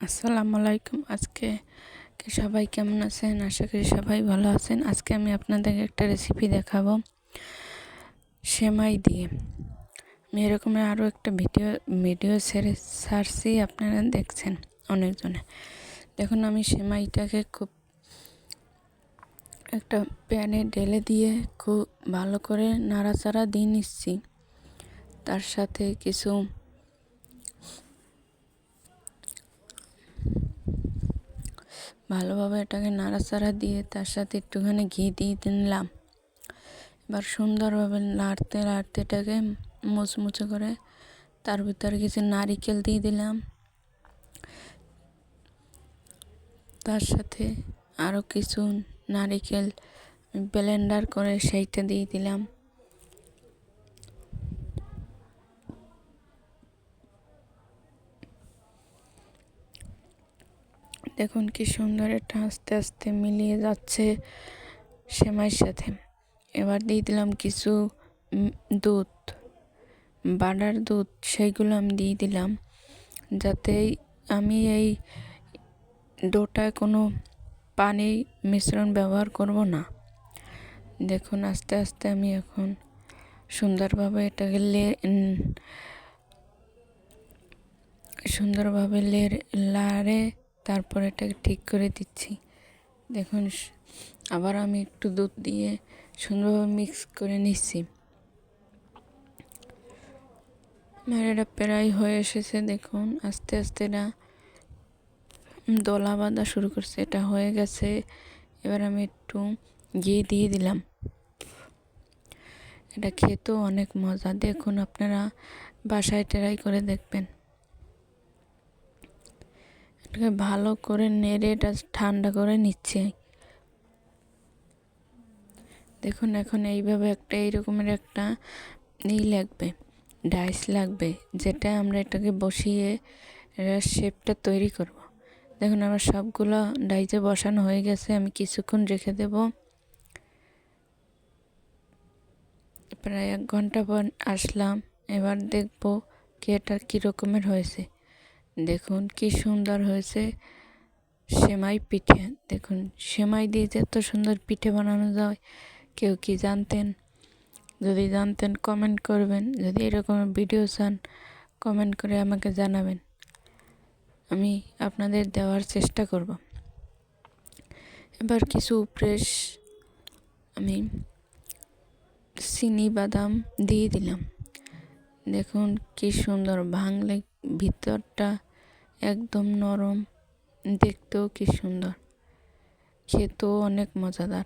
আসসালামু আলাইকুম আজকে সবাই কেমন আছেন? আশা করি সবাই ভালো আছেন। আজকে আমি আপনাদের একটা রেসিপি দেখাবো সেমাই দিয়ে। আমি এরকমের আরও একটা ভিডিও ভিডিও ছেড়ে সারছি আপনারা দেখছেন অনেকজনে। দেখুন, আমি সেমাইটাকে খুব একটা প্যানে ঢেলে দিয়ে খুব ভালো করে নাড়াচাড়া দিয়ে নিচ্ছি। তার সাথে কিছু ভালোভাবে এটাকে নাড়াচাড়া দিয়ে তার সাথে একটুখানি ঘি দিয়ে নিলাম এবার সুন্দরভাবে নাড়তে নাড়তে এটাকে মুচমুচে করে তার ভিতরে কিছু নারিকেল দিয়ে দিলাম। তার সাথে আরও কিছু নারিকেল ব্লেন্ডার করে সেইটা দিয়ে দিলাম। দেখুন কি সুন্দর এটা আস্তে আস্তে মিলিয়ে যাচ্ছে সেমাইয়ের সাথে। এবার দিয়ে দিলাম কিছু দুধ, বাটার দুধ সেইগুলো আমি দিয়ে দিলাম। যাতে আমি এই ডোটায় কোনো পানি মিশ্রণ ব্যবহার করব না। দেখুন আস্তে আস্তে আমি এখন সুন্দরভাবে এটাকে লে সুন্দরভাবে লের, লাড়ে তারপর এটাকে ঠিক করে দিচ্ছি। দেখুন আবার আমি একটু দুধ দিয়ে সুন্দরভাবে মিক্স করে নিচ্ছি। আমার এটা প্রায় হয়ে এসেছে, দেখুন, আস্তে আস্তে এটা দলা বাঁধা শুরু করছে, এটা হয়ে গেছে। এবার আমি একটু ঘি দিয়ে দিলাম। এটা খেতেও অনেক মজা। দেখুন, আপনারা বাসায় ট্রাই করে দেখবেন। এটাকে ভালো করে নেড়ে এটা ঠান্ডা করে নিচ্ছে। দেখুন, এখন এইভাবে একটা, এইরকমের একটা ই লাগবে, ডাইস লাগবে, যেটা আমরা এটাকে বসিয়ে শেপটা তৈরি করব। দেখুন, আমার সবগুলো ডাইসে বসানো হয়ে গেছে, আমি কিছুক্ষণ রেখে দেব। প্রায় এক ঘণ্টা পর আসলাম, এবার দেখব কি এটা কীরকমের হয়েছে। দেখুন কি সুন্দর হয়েছে সেমাই পিঠে। দেখুন, সেমাই দিয়ে যে এত সুন্দর পিঠে বানানো যায়, কেউ কি জানতেন? যদি জানতেন কমেন্ট করবেন। যদি এরকম ভিডিও চান কমেন্ট করে আমাকে জানাবেন। আমি আপনাদের দেওয়ার চেষ্টা করব। এবার কিছু প্রেস আমি চিনি বাদাম দিয়ে দিলাম। দেখুন কি সুন্দর ভাঙলে ভিতরটা একদম নরম। দেখতেও কি সুন্দর। খেতেও অনেক মজাদার।